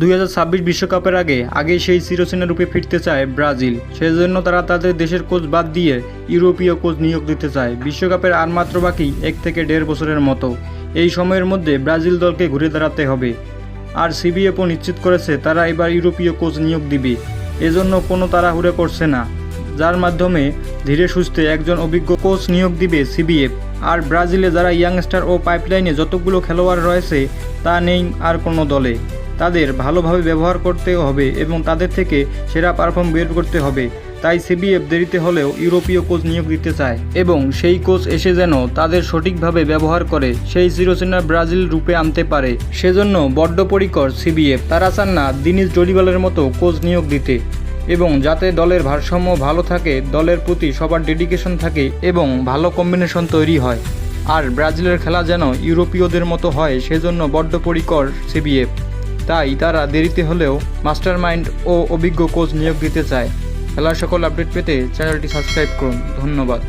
দুই বিশ্বকাপের আগে আগে সেই চিরচেনা রূপে ফিরতে চায় ব্রাজিল। সেজন্য তারা তাদের দেশের কোচ বাদ দিয়ে ইউরোপীয় কোচ নিয়োগ দিতে চায়। বিশ্বকাপের আর মাত্র বাকি এক থেকে দেড় বছরের মতো। এই সময়ের মধ্যে ব্রাজিল দলকে ঘুরে দাঁড়াতে হবে। আর সিবিএফও নিশ্চিত করেছে তারা এবার ইউরোপীয় কোচ নিয়োগ দিবে। এজন্য কোনো তাড়াহুড়ো করছে না। যার মাধ্যমে ধীরে সুস্থে একজন অভিজ্ঞ কোচ নিয়োগ দিবে সিবিএফ। আর ব্রাজিলে যারা ইয়াংস্টার ও পাইপলাইনে যতগুলো খেলোয়াড় রয়েছে, তা নেই আর কোনো দলে। তাদের ভালোভাবে ব্যবহার করতে হবে এবং তাদের থেকে সেরা পারফর্ম বের করতে হবে। তাই সিবিএফ দেরিতে হলেও ইউরোপীয় কোচ নিয়োগ দিতে চায় এবং সেই কোচ এসে যেন তাদের সঠিকভাবে ব্যবহার করে, সেই চিরচেনা ব্রাজিল রূপে আনতে পারে। সেজন্য বড্ডপরিকর সিবিএফ। তারা চান না দিনিস জলিবালের মতো কোচ নিয়োগ দিতে। এবং যাতে দলের ভারসাম্য ভালো থাকে, দলের প্রতি সবার ডেডিকেশন থাকে এবং ভালো কম্বিনেশন তৈরি হয়। আর ব্রাজিলের খেলা যেন ইউরোপীয়দের মতো হয়, সেজন্য বড্ডপরিকর সিবিএফ। তাই তারা দেরিতে হলেও মাস্টার মাইন্ড ও অভিজ্ঞ কোচ নিয়োগ দিতে চায়। খেলার সকল আপডেট পেতে চ্যানেলটি সাবস্ক্রাইব করুন। ধন্যবাদ।